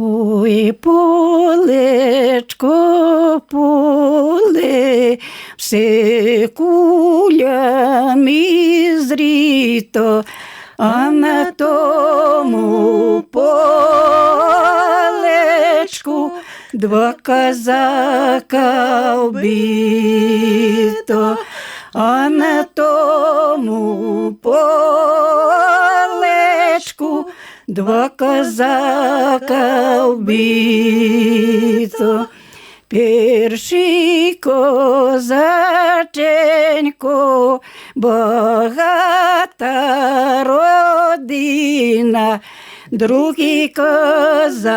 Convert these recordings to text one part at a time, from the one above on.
Ой, полечко, поле, все кулями зріто, а на тому полечку два казака вбито, а на тому полечку два казака вбито. Перший козаченько, багата родина, другий козаченько,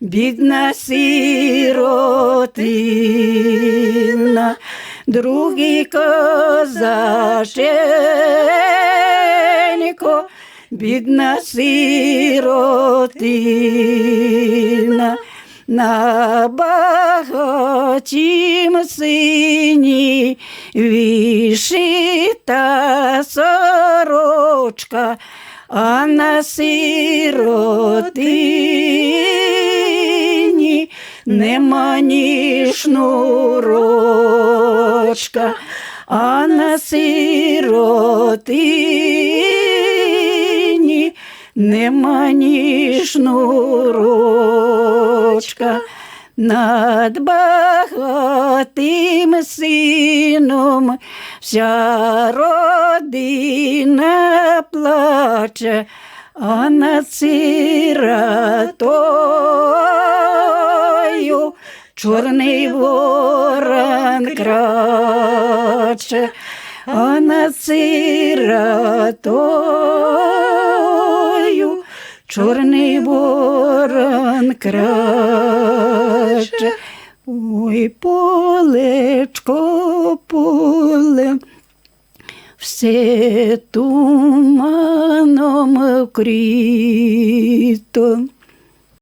бідна сиротина, другий козаченько, бідна сиротина. На багатім сині вишита сорочка, а на сиротині нема ні шнурочка, а на сиротині нема ні шнурочка. Над багатим сином вся родина плаче, а над сиротою чорний ворон краче, а над сиротою чорний ворон краче. Ой, полечко, поле, все туманом вкрито.